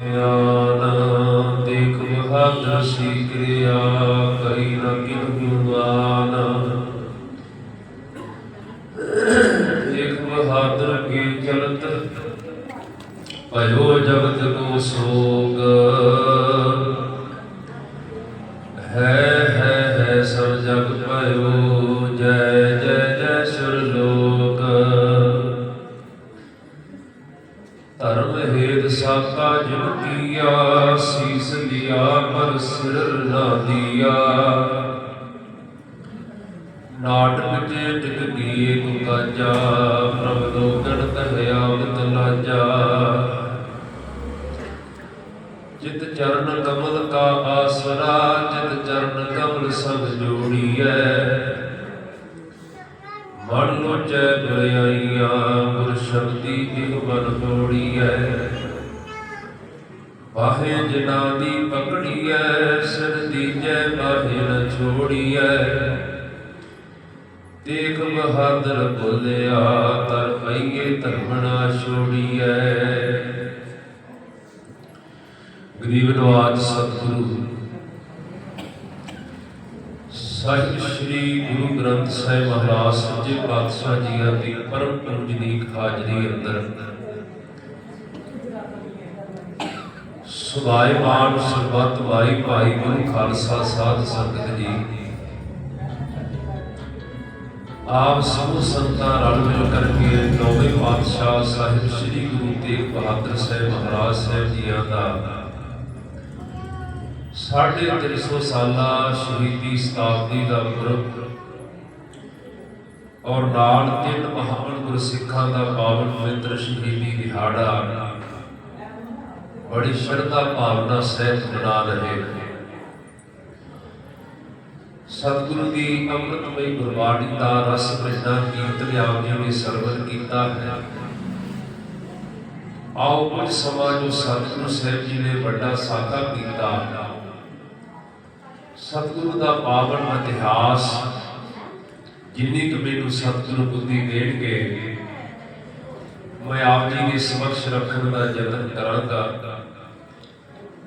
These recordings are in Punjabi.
ਗਿਆਨ ਦੇਖ ਬਹਾਦਰ ਸੀ ਕਿਰਿਆ, ਕਈ ਨ ਕਿਨ ਗੁਆਨ ਦੇਖ ਬਹਾਦਰ ਕੀ ਚਲਤ, ਭਇਓ ਜਗਤ ਕੋ ਸੋਗ। ਹੈ ਹੈ ਹੈ ਸਭ ਜਗ ਭਇਓ ਧਰਮ ਹੇਤ ਜਿਨ ਕੀਆ, ਸੀਸ ਲਿਆ, ਪਰ ਸਿਰ ਨਾ ਨਾਟਕ ਜੇ ਟਿਕ ਗਈ ਤੂੰ ਪ੍ਰਭ ਲੋਕਣ ਕਹਿਆ ਮਿਤ ਲਾਜਾ। ਜਿਤ ਚਰਨ ਕਮਲ ਕਾ ਆਸਰਾ, ਜਿਤ ਚਰਨ ਕਮਲ ਸੰਗ ਜੋੜੀਐ। ਮਨ ਲੋਚੈ ਗੁਰਿਆਈਆਂ, ਗੁਰ ਸ਼ਬਦੀ ਜਿਹ ਮਨ ਤੋੜੀਐ। ਬਾਹੇ ਜਿਨਾ ਦੀ ਪਕੜੀਐ, ਸਿਰ ਦੀਜੈ ਬਾਹੇ ਨ ਛੋੜੀਐ। ਦੇਖ ਬਹਾਦਰ ਬੋਲਿਆ, ਤਰ ਪਈਏ ਧਰਮਣਾ ਛੋੜੀਐ। ਗਰੀਬ ਨਵਾਜ ਸਤਿਗੁਰੂ, ਸਾਹਿਬ ਸ੍ਰੀ ਗੁਰੂ ਗ੍ਰੰਥ ਸਾਹਿਬ ਮਹਾਰਾਜ, ਸੱਚੇ ਪਾਤਸ਼ਾਹ ਜੀਆਂ ਦੀ ਪਰਮ ਪੂਜਨੀਕ ਹਾਜ਼ਰੀ ਅੰਦਰ ਸੁਭਾਏ ਮਾਨ ਸਰਬੱਤ ਵਾਈ ਭਾਈ ਗੁਰੂ ਖਾਲਸਾ ਸਾਧ ਸੰਗਤ ਜੀ। ਆਪ ਸਮੂਹ ਸੰਤਾਂ ਰਲ ਮਿਲ ਕਰਕੇ ਨੌਵੇਂ ਪਾਤਸ਼ਾਹ ਸਾਹਿਬ ਸ੍ਰੀ ਗੁਰੂ ਤੇਗ ਬਹਾਦਰ ਸਾਹਿਬ ਮਹਾਰਾਜ ਸਾਹਿਬ ਜੀਆਂ ਦਾ ਸਾਢੇ 300 ਸਾਲਾ ਸ਼ਹੀਦੀ ਸ਼ਤਾਬਦੀ ਦਾ ਪੁਰਬ ਔਰ ਨਾਲ ਤਿੰਨ ਮਹਾਨ ਗੁਰਸਿੱਖਾਂ ਦਾ ਪਾਵਨ ਪਵਿੱਤਰ ਸ਼ਹੀਦੀ ਦਿਹਾੜਾ ਬੜੀ ਸ਼ਰਧਾ ਭਾਵਨਾ ਸਹਿਤ ਮਨਾ ਰਹੇ ਸਤਿਗੁਰੂ ਦੀ ਅੰਮ੍ਰਿਤਮਈ ਗੁਰਬਾਣੀ ਦਾ ਰਸ ਭਿੰਨਾ ਕੀਰਤਨ ਆਪ ਜੀ ਨੇ ਸਰਵਰ ਕੀਤਾ ਹੈ। ਆਓ ਕੁਝ ਸਮਾਂ ਜੋ ਸਤਿਗੁਰੂ ਸਾਹਿਬ ਜੀ ਨੇ ਵੱਡਾ ਸਾਕਾ ਕੀਤਾ। ਸਤਿਗੁਰੂ ਦਾ ਪਾਵਨ ਇਤਿਹਾਸ ਜਿੰਨੀ ਕੁ ਮੈਨੂੰ ਸਤਿਗੁਰੂ ਬੁੱਧੀ ਦੇਣਗੇ ਮੈਂ ਆਪ ਜੀ ਦੇ ਸਮਕਸ਼ ਰੱਖਣ ਦਾ ਯਤਨ ਕਰਾਂਗਾ।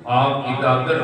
ਆਪ ਇਕਾਗਰ